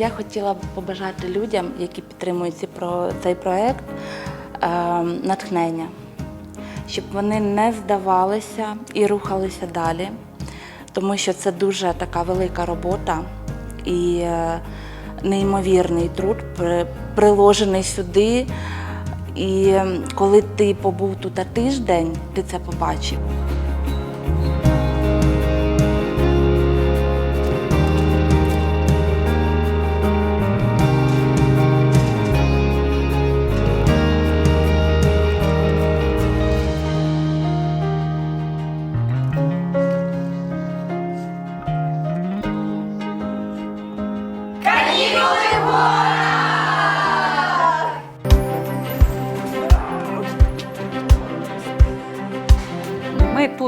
Я хотіла б побажати людям, які підтримують цей проект, е, натхнення, щоб вони не здавалися і рухалися далі, тому що це дуже така велика робота і е, неймовірний труд приложений сюди. І е, коли ти побув тут тиждень, ти це побачив.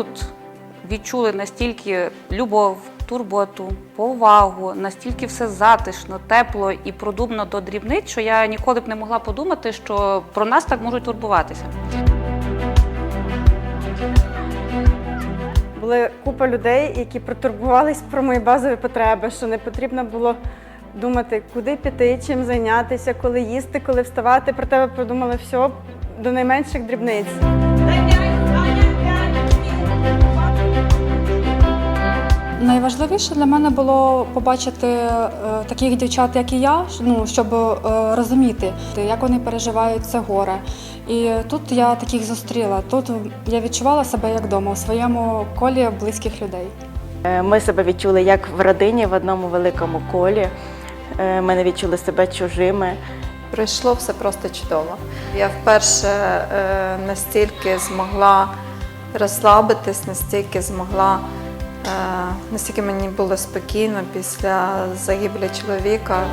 Тут відчули настільки любов, турботу, повагу, настільки все затишно, тепло і продумано до дрібниць, що я ніколи б не могла подумати, що про нас так можуть турбуватися. Були купа людей, які протурбувались про мої базові потреби, що не потрібно було думати, куди піти, чим зайнятися, коли їсти, коли вставати. Про тебе продумали все до найменших дрібниць. Найважливіше для мене було побачити е, таких дівчат, як і я, ну щоб е, розуміти, як вони переживають це горе. І тут я таких зустріла. Тут я відчувала себе як вдома у своєму колі близьких людей. Е, Ми себе відчули як в родині в одному великому колі. Ми не відчули себе чужими. Пройшло все просто чудово. Я вперше е, настільки змогла розслабитись, настільки змогла, настільки мені було спокійно після загибелі чоловіка.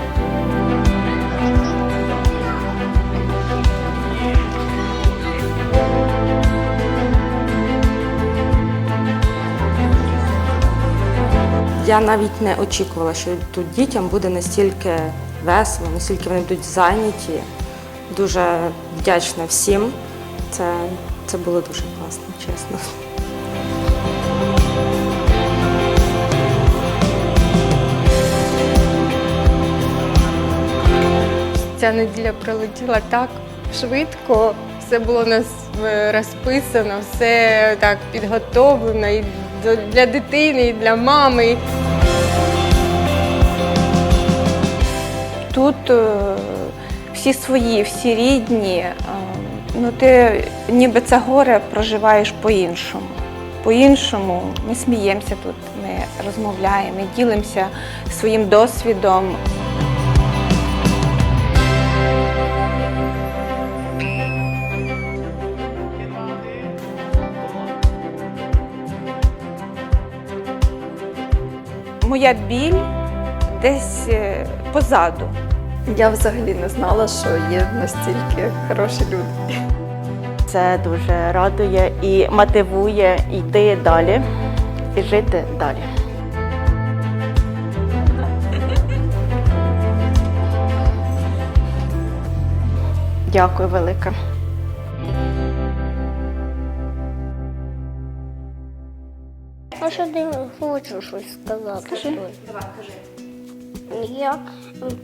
Я навіть не очікувала, що тут дітям буде настільки весело, настільки вони будуть зайняті. Дуже вдячна всім. Це, це було дуже класно, чесно. Ця неділя пролетіла так швидко, все було у нас е, розписано, все так підготовлено і для дитини, і для мами. Тут е, всі свої, всі рідні. е, Ну, ти ніби це горе проживаєш по-іншому. По-іншому ми сміємося тут, ми розмовляємо, ми ділимося своїм досвідом. Моя біль десь е, позаду. Я взагалі не знала, що є настільки хороші люди. Це дуже радує і мотивує йти далі і жити далі. Дякую велике. А що ти хочеш щось сказати? Кажи. Давай, кажи. Я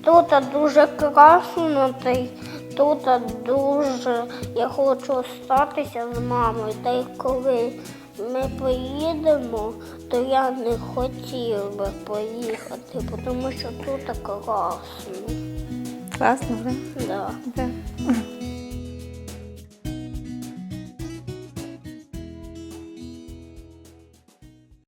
тут дуже красно, та й тут дуже я хочу остатися з мамою. Та й коли ми поїдемо, то я не хотів би поїхати, тому що тут класно. Класно, да? Да.